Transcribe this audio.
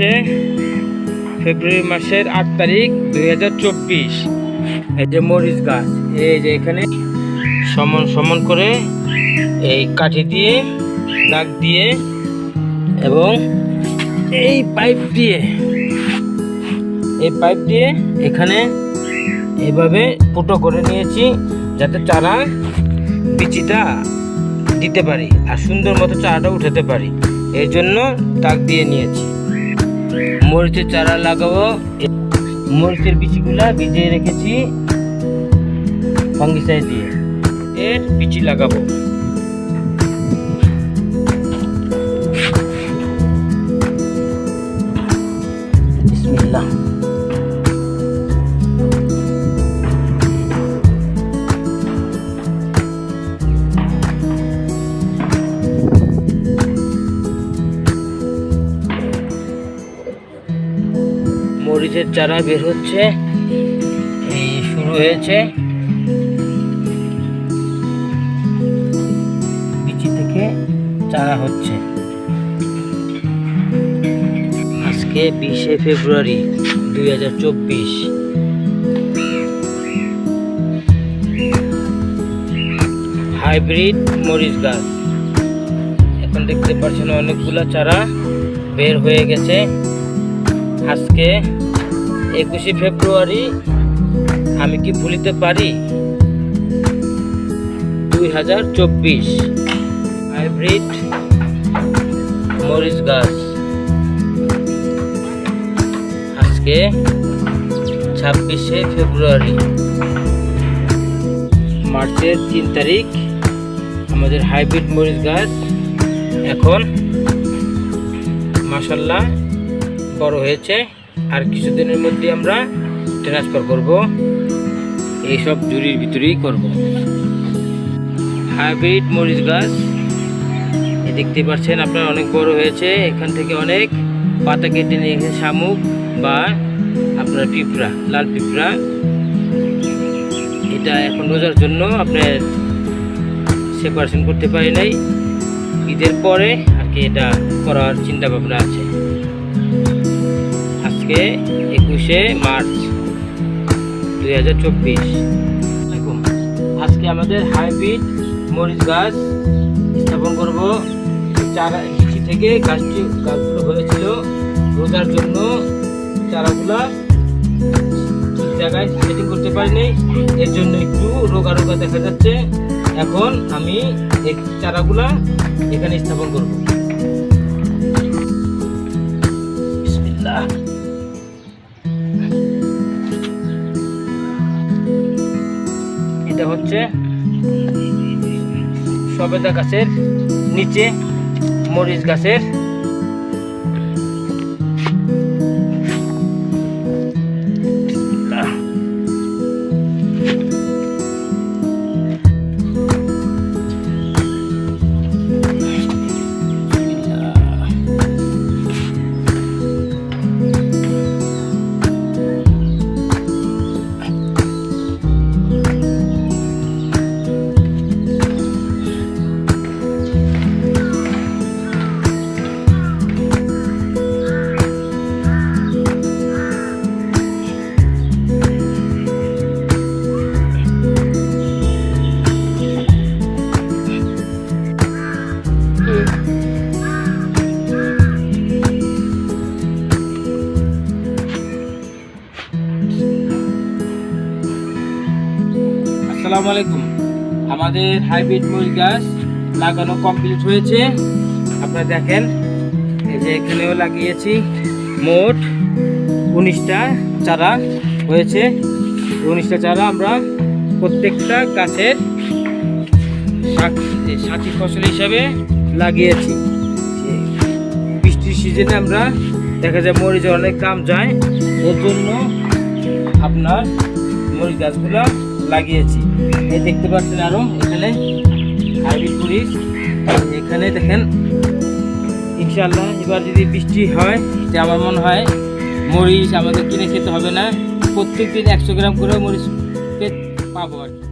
হচ্ছে ফেব্রুয়ারি মাসের আট তারিখ দুই হাজার চব্বিশ। এই যে মরিচ গাছ, এই যে এখানে সমান সমান করে এই কাঠি দিয়ে দাগ দিয়ে এবং এই পাইপ দিয়ে, এই পাইপ দিয়ে এখানে এইভাবে ফুটো করে নিয়েছি যাতে চারা বিচিটা দিতে পারি আর সুন্দর মতো চারাটা উঠাতে পারি। এর জন্য দাগ দিয়ে নিয়েছি। মরিচের চারা লাগাবো। মরিচের বিচিগুলা ভিজিয়ে রেখেছি ফাঙ্গিসাইড দিয়ে। এর বিচি লাগাবো। মরিচের চারা বের হচ্ছে, এই শুরু হয়েছে। বিচি থেকে চারা হচ্ছে। আজকে বিশে ফেব্রুয়ারি দুই হাজার চব্বিশ। হাইব্রিড মরিচ গাছ। এখন দেখতে পাচ্ছেন অনেকগুলো চারা বের হয়ে গেছে। আজকে একুশে ফেব্রুয়ারি, আমি কি ভুলিতে পারি? দুই হাজার চব্বিশ, হাইব্রিড মরিচ গাছ। আজকে ছাব্বিশে ফেব্রুয়ারি, মার্চের তিন তারিখ, আমাদের হাইব্রিড মরিচ গাছ এখন মাসাল্লাহ বড় হয়েছে। আর কিছুদিনের মধ্যে আমরা ট্রান্সফার করব। এইসব জুড়ির ভিতরেই করব। হাইব্রিড মরিচ গাছ। দেখতে পাচ্ছেন আপনার অনেক বড় হয়েছে। এখান থেকে অনেক পাতা কেটে নিয়ে শামুক বা আপনার পিঁপড়া, লাল পিঁপড়া। এটা এখন রোজার জন্য আপনার সেপারেশন করতে পারি নাই। ঈদের পরে আর কি এটা করার চিন্তা ভাবনা আছে। আজকে একুশে মার্চ দুই হাজার চব্বিশ। আজকে আমাদের হাইব্রিড মরিচ গাছ স্থাপন করব। চারা কৃষি থেকে গাছটি গাছগুলো হয়েছিল। রোজার জন্য চারাগুলা জায়গায় সেটিং করতে পারিনি। এর জন্য একটু রোগা রোগা দেখা যাচ্ছে। এখন আমি এই চারাগুলা এখানে স্থাপন করব। বিসমিল্লাহ। এটা হচ্ছে। সবেদা গাছের নিচে মরিচ গাছের আসসালামু আলাইকুম। আমাদের হাইব্রিড মরিচ গাছ লাগানো কমপ্লিট হয়েছে। আপনারা দেখেন, এই যে এখানেও লাগিয়েছি মোট উনিশটা চারা হয়েছে। উনিশটা চারা আমরা প্রত্যেকটা গাছের সাথী ফসল হিসাবে লাগিয়েছি। বৃষ্টির সিজনে আমরা দেখা যায় মরিচের অনেক কাম যায়। এর জন্য আপনার মরিচ গাছগুলো লাগিয়েছি। এই দেখতে পাচ্ছেন আরও এখানে হাইব্রিড মরিচ এখানে দেখেন ইনশাল্লাহ এবার যদি বৃষ্টি হয়, যে আমার মনে হয় মরিচ আমাদের কিনে খেতে হবে না। প্রত্যেক দিন একশো গ্রাম করে মরিচ পাবো আর কি।